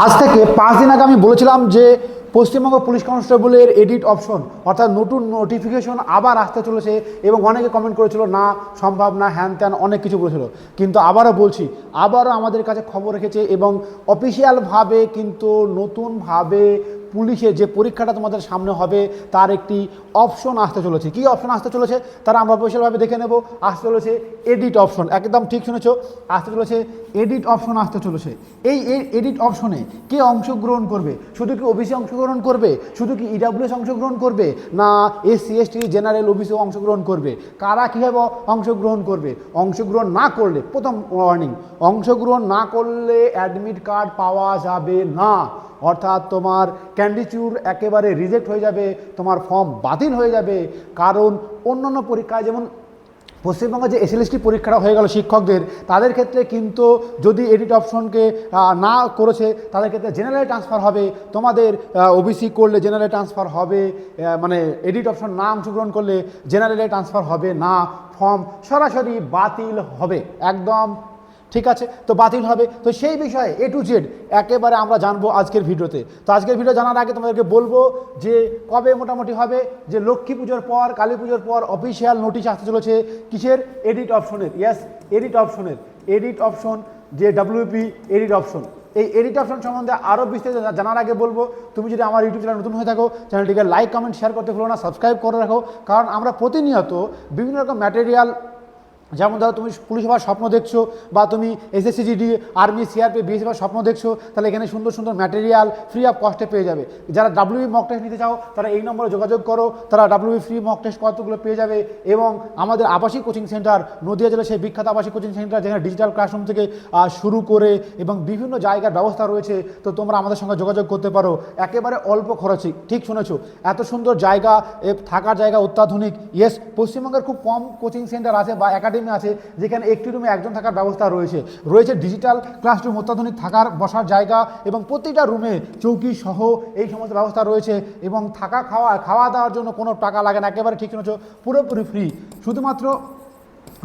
আজ থেকে পাঁচ দিন আগে আমি বলেছিলাম যে পশ্চিমবঙ্গ পুলিশ কনস্টেবলের এডিট অপশন, অর্থাৎ নতুন নোটিফিকেশন আবার আসতে চলেছে এবং অনেকে কমেন্ট করেছিল, না, সম্ভব না, হ্যান ত্যান, অনেক কিছু বলেছিল কিন্তু আবারও বলছি, আবারও আমাদের কাছে খবর রেখেছে এবং অফিসিয়ালভাবে কিন্তু নতুনভাবে পুলিশের যে পরীক্ষাটা তোমাদের সামনে হবে, তার একটি অপশন আসতে চলেছে। কি অপশন আসতে চলেছে? তারা আমরা অফিসিয়ালভাবে দেখে নেব। আসতে চলেছে এডিট অপশন একদম ঠিক শুনেছ? আসতে চলেছে এডিট অপশন আসতে চলেছে। এই এডিট অপশনে কে অংশগ্রহণ করবে? শুধু কি ওবিসি অংশগ্রহণ করবে? শুধু কি ইডাব্লিউএস অংশগ্রহণ করবে? না এসসি এসটি জেনারেল ওবিসি অংশগ্রহণ করবে। কারা কীভাবে অংশগ্রহণ করবে? অংশগ্রহণ না করলে, প্রথম ওয়ার্নিং অংশগ্রহণ না করলে অ্যাডমিট কার্ড পাওয়া যাবে না। অর্থাৎ তোমার ক্যান্ডিচিউর একেবারে রিজেক্ট হয়ে যাবে, তোমার ফর্ম বাতিল হয়ে যাবে। কারণ অন্যান্য পরীক্ষায় যেমন পশ্চিমবঙ্গে যে এসএলএসটি পরীক্ষাটা হয়ে গেল শিক্ষকদের, তাদের ক্ষেত্রে কিন্তু যদি এডিট অপশনকে না করেছে, তাদের ক্ষেত্রে জেনারেল ট্রান্সফার হবে। তোমাদের ওবিসি করলে জেনারেল ট্রান্সফার হবে মানে এডিট অপশন না অংশগ্রহণ করলে জেনারেলে ট্রান্সফার হবে না। ফর্ম সরাসরি বাতিল হবে। একদম ঠিক আছে? তো বাতিল হবে। তো সেই বিষয়ে এ টু জেড একেবারে আমরা জানব আজকের ভিডিওতে। তো আজকের ভিডিও জানার আগে তোমাদেরকে বলব যে কবে মোটামুটি হবে? যে লক্ষ্মী পুজোর পর, কালী পুজোর পর অফিসিয়াল নোটিশ আসতে চলেছে। কিসের? এডিট অপশনের ইয়েস এডিট অপশনের এডিট অপশন যে ডাব্লিউপি এডিট অপশন এই এডিট অপশন সম্বন্ধে আরও বিস্তারিত জানার আগে বলব, তুমি যদি আমার ইউটিউব চ্যানেল নতুন হয়ে থাকো চ্যানেলটিকে লাইক কমেন্ট শেয়ার করতে ভুলো না সাবস্ক্রাইব করে রাখো। কারণ আমরা প্রতিনিয়ত বিভিন্ন রকম ম্যাটেরিয়াল যেমন ধরো তুমি পুলিশ হওয়ার স্বপ্ন দেখছ বা তুমি SSC GD army CRP BSF হওয়ার স্বপ্ন দেখছ, তাহলে এখানে সুন্দর সুন্দর ম্যাটেরিয়াল ফ্রি অফ কস্টে পেয়ে যাবে। যারা ডাব্লিউবি মক টেস্ট নিতে চাও, তারা এই নম্বরে যোগাযোগ করো, তারা ডাব্লিউবি ফ্রি মক টেস্ট কতগুলো পেয়ে যাবে এবং আমাদের আবাসিক কোচিং সেন্টার, নদিয়া জেলার সেই বিখ্যাত আবাসিক কোচিং সেন্টার, যেখানে ডিজিটাল ক্লাসরুম থেকে শুরু করে এবং বিভিন্ন জায়গার ব্যবস্থা রয়েছে, তো তোমরা আমাদের সঙ্গে যোগাযোগ করতে পারো। একেবারে অল্প খরচে, ঠিক শুনেছো? এত সুন্দর জায়গা থাকার জায়গা অত্যাধুনিক। ইয়েস পশ্চিমবঙ্গের খুব কম কোচিং সেন্টার আছে বা একাডেমি আছে, যেখানে একটি রুমে একজন থাকার ব্যবস্থা রয়েছে। রয়েছে ডিজিটাল ক্লাসরুম অত্যাধুনিক থাকার, বসার জায়গা এবং প্রতিটা রুমে চৌকি সহ এই সমস্ত ব্যবস্থা রয়েছে এবং থাকা খাওয়া খাওয়া দাওয়ার জন্য কোনো টাকা লাগে না, একেবারে ঠিক শুনেছো, পুরোপুরি ফ্রি শুধুমাত্র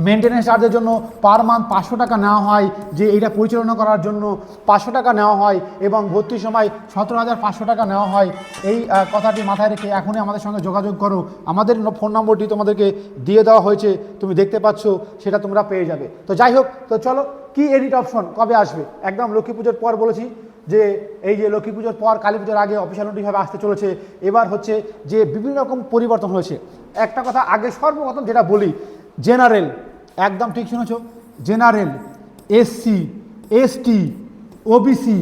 মেনটেন্যান্স চার্জের জন্য পার মান্থ পাঁচশো টাকা নেওয়া হয়, যে এটা পরিচালনা করার জন্য পাঁচশো টাকা নেওয়া হয় এবং ভর্তির সময় সতেরো হাজার পাঁচশো টাকা নেওয়া হয়। এই কথাটি মাথায় রেখে এখনই আমাদের সঙ্গে যোগাযোগ করো। আমাদের ফোন নম্বরটি তোমাদেরকে দিয়ে দেওয়া হয়েছে, তুমি দেখতে পাচ্ছ, সেটা তোমরা পেয়ে যাবে। তো যাই হোক, তো চলো, কি এডিট অপশন কবে আসবে? একদম লক্ষ্মী পুজোর পর বলেছি যে, এই যে লক্ষ্মী পুজোর পর কালী পুজোর আগে অফিসিয়াল নোটিশভাবে আসতে চলেছে। এবার হচ্ছে যে বিভিন্ন রকম পরিবর্তন হয়েছে। একটা কথা আগে সর্বপ্রথম যেটা বলি জেনারেল একদম ঠিক শুনেছ। General, SC, ST, OBC,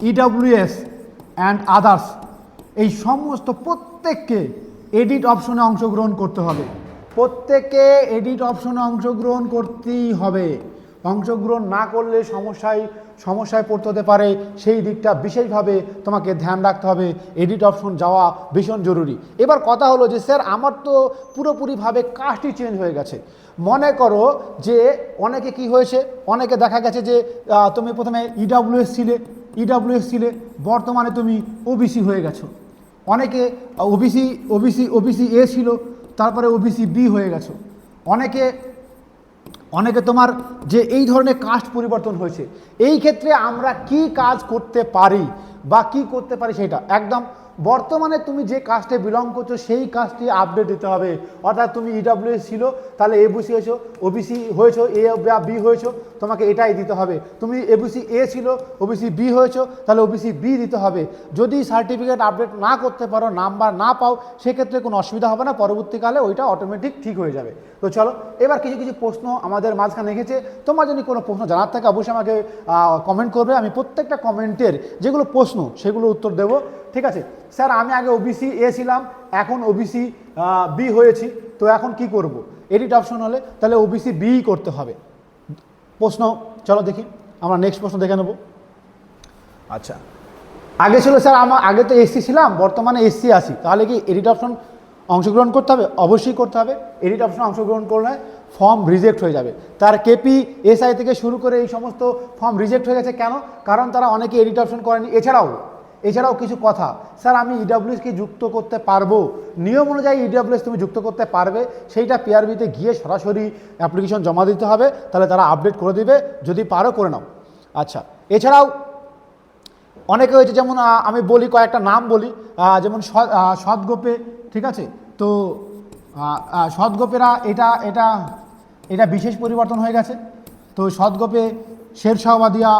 EWS and others এই সমস্ত প্রত্যেককে এডিট অপশনে অংশগ্রহণ করতে হবে। প্রত্যেককে এডিট অপশনে অংশগ্রহণ করতেই হবে। অংশগ্রহণ না করলে সমস্যায় সমস্যায় পড়তে হতে পারে। সেই দিকটা বিশেষভাবে তোমাকে ধ্যান রাখতে হবে। এডিট অপশন যাওয়া ভীষণ জরুরি। এবার কথা হলো যে, স্যার, আমার তো পুরোপুরিভাবে কাজটি চেঞ্জ হয়ে গেছে। মনে করো যে, অনেকে কি হয়েছে? অনেকে দেখা গেছে যে তুমি প্রথমে ইডাব্লিউএস ছিলে ইডাব্লিউএস ছিলে, বর্তমানে তুমি ওবিসি হয়ে গেছো। অনেকে ওবিসি ওবিসি ওবিসি এ ছিল, তারপরে ওবিসি বি হয়ে গেছো। অনেকে অনেকে তোমার যে এই ধরনের কাস্ট পরিবর্তন হয়েছে, এই ক্ষেত্রে আমরা কি কাজ করতে পারি বা কি করতে পারি সেটা একদম বর্তমানে তুমি যে কাস্টে বিলং করছ, সেই কাজটি আপডেট দিতে হবে। অর্থাৎ তুমি ইডাব্লিউএস ছিল, তাহলে এবিসি হয়েছো ওবিসি হয়েছো এ বা বি হয়েছো, তোমাকে এটাই দিতে হবে। তুমি এবিসি এ ছিল ওবিসি বি হয়েছো, তাহলে ওবিসি বি দিতে হবে। যদি সার্টিফিকেট আপডেট না করতে পারো নাম্বার না পাও, সেক্ষেত্রে কোনো অসুবিধা হবে না, পরবর্তীকালে ওইটা অটোমেটিক ঠিক হয়ে যাবে। তো চলো, এবার কিছু কিছু প্রশ্ন আমাদের মাঝখানে রেখেছে তোমার যদি কোনো প্রশ্ন জানার থাকে, অবশ্যই আমাকে কমেন্ট করবে। আমি প্রত্যেকটা কমেন্টের যেগুলো প্রশ্ন সেগুলো উত্তর দেব। ঠিক আছে? স্যার আমি আগে ওবিসি এ ছিলাম এখন ওবিসি বি হয়েছি তো এখন কি করব? এডিট অপশন হলে তাহলে ওবিসি বি করতে হবে। প্রশ্ন চলো দেখি আমরা নেক্সট প্রশ্ন দেখে নেব। আচ্ছা। আগে ছিল স্যার আমার আগে তো এসসি ছিলাম বর্তমানে এসসি আছি। তাহলে কি এডিট অপশন অংশগ্রহণ করতে হবে? অবশ্যই করতে হবে। এডিট অপশন অংশগ্রহণ করলে ফর্ম রিজেক্ট হয়ে যাবে। তার কেপি এসআই থেকে শুরু করে এই সমস্ত ফর্ম রিজেক্ট হয়ে গেছে কেন? কারণ তারা অনেকে এডিট অপশন করেনি। এছাড়াও এছাড়াও কিছু কথা। স্যার আমি ইডাব্লিউএসকে যুক্ত করতে পারব? নিয়ম অনুযায়ী ইডাব্লিউএস তুমি যুক্ত করতে পারবে। সেইটা পিআরবিতে গিয়ে সরাসরি অ্যাপ্লিকেশন জমা দিতে হবে। তাহলে তারা আপডেট করে দেবে। যদি পারো করে নাও। আচ্ছা এছাড়াও অনেকে হয়েছে যেমন আমি বলি কয়েকটা নাম বলি। যেমন সৎগোপে ঠিক আছে? তো আহ, এটা এটা এটা বিশেষ পরিবর্তন হয়ে গেছে। তো সৎগোপে শেরশাহবাদিয়া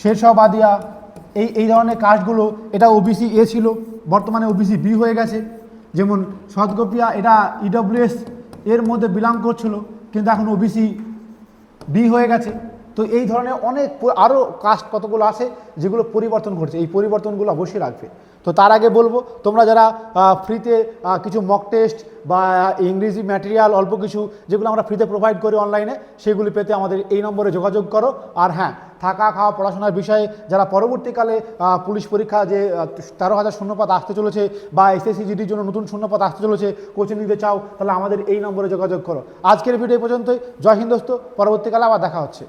শেরশাহবাদিয়া এই এই ধরনের কাজগুলো, এটা ওবিসি এ ছিল, বর্তমানে ওবিসি বি হয়ে গেছে। যেমন সৎগোপিয়া এটা ইডব্লিউএস এর মধ্যে বিলং করছিল, কিন্তু এখন ওবিসি বি হয়ে গেছে। তো এই ধরনের অনেক আরও কাস্ট কতগুলো আছে, যেগুলো পরিবর্তন ঘটছে। এই পরিবর্তনগুলো অবশ্যই রাখবে। তো তার আগে বলব, তোমরা যারা ফ্রিতে কিছু মক টেস্ট বা ইংরেজি ম্যাটেরিয়াল অল্প কিছু যেগুলো আমরা ফ্রিতে প্রোভাইড করি অনলাইনে সেগুলি পেতে আমাদের এই নম্বরে যোগাযোগ করো। আর হ্যাঁ থাকা, খাওয়া, পড়াশোনার বিষয়ে যারা পরবর্তীকালে পুলিশ পরীক্ষা যে তেরো হাজার শূন্যপাত আসতে চলেছে বা এসএসসি জিডির জন্য নতুন শূন্যপাত আসতে চলেছে কোচিং নিতে চাও, তাহলে আমাদের এই নম্বরে যোগাযোগ করো। আজকের ভিডিও পর্যন্তই। জয় হিন্দোস্ত পরবর্তীকালে আবার দেখা হচ্ছে।